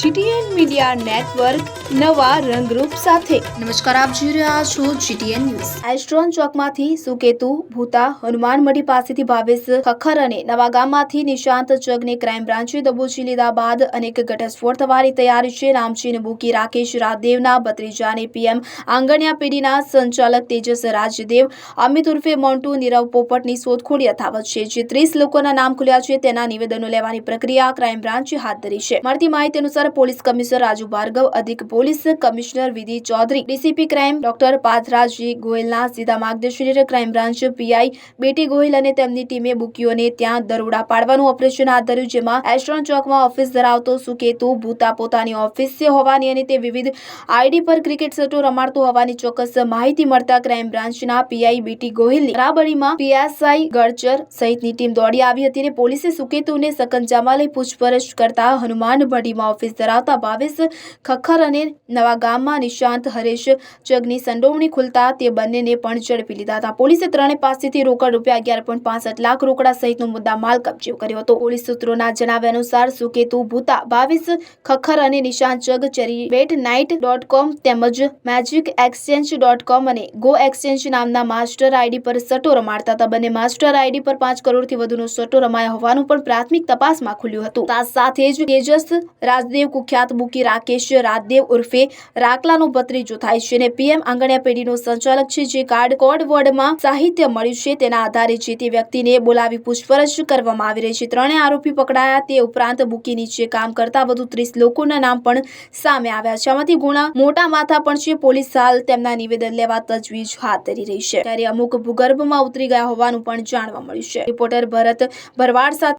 GTN media network નવા રંગરૂપ સાથે. નમસ્કાર આપ જોઈ રહ્યા છો જીટીએન ન્યૂઝ. એસ્ટ્રોન ચોકમાંથી સુકેતુ ભૂતા હનુમાન મઢી પાસેથી ભાવેશ ખખર અને નવા ગામમાંથી નિશાંત જગને ક્રાઇમ બ્રાન્ચે દબોચી લીધા બાદ અનેક ઘટસ્ફોટ થવાની તૈયારી છે. નામચીન બુકી રાકેશ રાજદેવના ભત્રીજાને પીએમ આંગણિયા પેઢીના સંચાલક તેજસ રાજદેવ અમિત ઉર્ફે મોન્ટુ નીરવ પોપટની શોધખોળ યથાવત છે. જે ત્રીસ લોકોના નામ ખુલ્યા છે તેના નિવેદનો લેવાની પ્રક્રિયા ક્રાઇમ બ્રાન્ચે હાથ ધરી છે. મળતી માહિતી અનુસાર પોલીસ કમિશનર રાજુ ભાર્ગવ, અધિક police commissioner Vidhi Chaudhary, DCP crime doctor પાથરાજી ગોયલના સીધા માર્ગદર્શન ક્રાઇમ બ્રાન્ચ પીઆઈ બેટી ગોહિલ અને તેમની ટીમે બુકીઓને ત્યાં દરોડા પાડવાનું ઓપરેશન હાથ ધર્યું, જેમાં એસ્ટ્રોન ચોકમાં ઓફિસ ધરાવતો સુકેતુ ભૂતા પોતાની ઓફિસ હોવાની અને તે વિવિધ આઈડી પર ક્રિકેટ સટો રમાડતો હોવાની ચોક્કસ માહિતી મળતા ક્રાઇમ બ્રાન્ચના પીઆઈ બીટી ગોહિલની બરાબરીમાં પીએસઆઈ ગડચર સહિતની ટીમ દોડી આવી હતી અને પોલીસે સુકેતુને સકંજામાં લઈ પૂછપરછ કરતા હનુમાન બઢીમાં ઓફિસ ધરાવતા ભાવેશ ખખર અને નવા ગામમાં નિશાંત, હરેશ, જગની સંડોવણી ખુલતા તે બંનેને પણ ઝડપી લીધા હતા. પોલીસે ત્રણે પાસેથી રોકડ રૂપિયા અગિયાર લાખ રોકડા સહિતનો મુદ્દા માલ કબજે કર્યો હતો. પોલીસ સૂત્રોના જણાવ્યા અનુસાર સુકેતુ ભૂતા બાવીસ ખખર અને નિશાંત જગ ચેરીબેટ નાઇટ ડોટ કોમ તેમજ મેજિક એક્સચેન્જ ડોટ કોમ અને ગો એક્સચેન્જ નામના માસ્ટર આઈડી પર સટ્ટો રમાડતા હતા. બંને માસ્ટર આઈડી પર પાંચ કરોડથી વધુનો સટ્ટો રમાયા હોવાનું પણ પ્રાથમિક તપાસમાં ખુલ્યું હતું. સાથે જ તેજસ રાજદેવ કુખ્યાત બુકી રાકેશ રાજદેવ ઉર્ફે રાકલાનો ભત્રીજો થાય છે અને પીએમ આંગણિયા પેઢીનો સંચાલક છે જે કાર્ડ કોડ વોર્ડમાં સાહિત્ય મળ્યું છે. તેના આધારે જે તે વ્યક્તિને બોલાવી પૂછપરછ કરવામાં આવી રહી છે. ત્રણેય આરોપી પકડાયા તે ઉપરાંત બુકી નીચે કામ કરતા વધુ ત્રીસ લોકોના નામ પણ સામે આવ્યા છે. આમાંથી ગુણા મોટા માથા પણ છે. પોલીસ હાલ તેમના નિવેદન લેવા તજવીજ હાથ ધરી રહી છે. ત્યારે અમુક ભૂગર્ભમાં ઉતરી ગયા હોવાનું પણ જાણવા મળ્યું છે. રિપોર્ટર ભરત ભરવાડ સાથે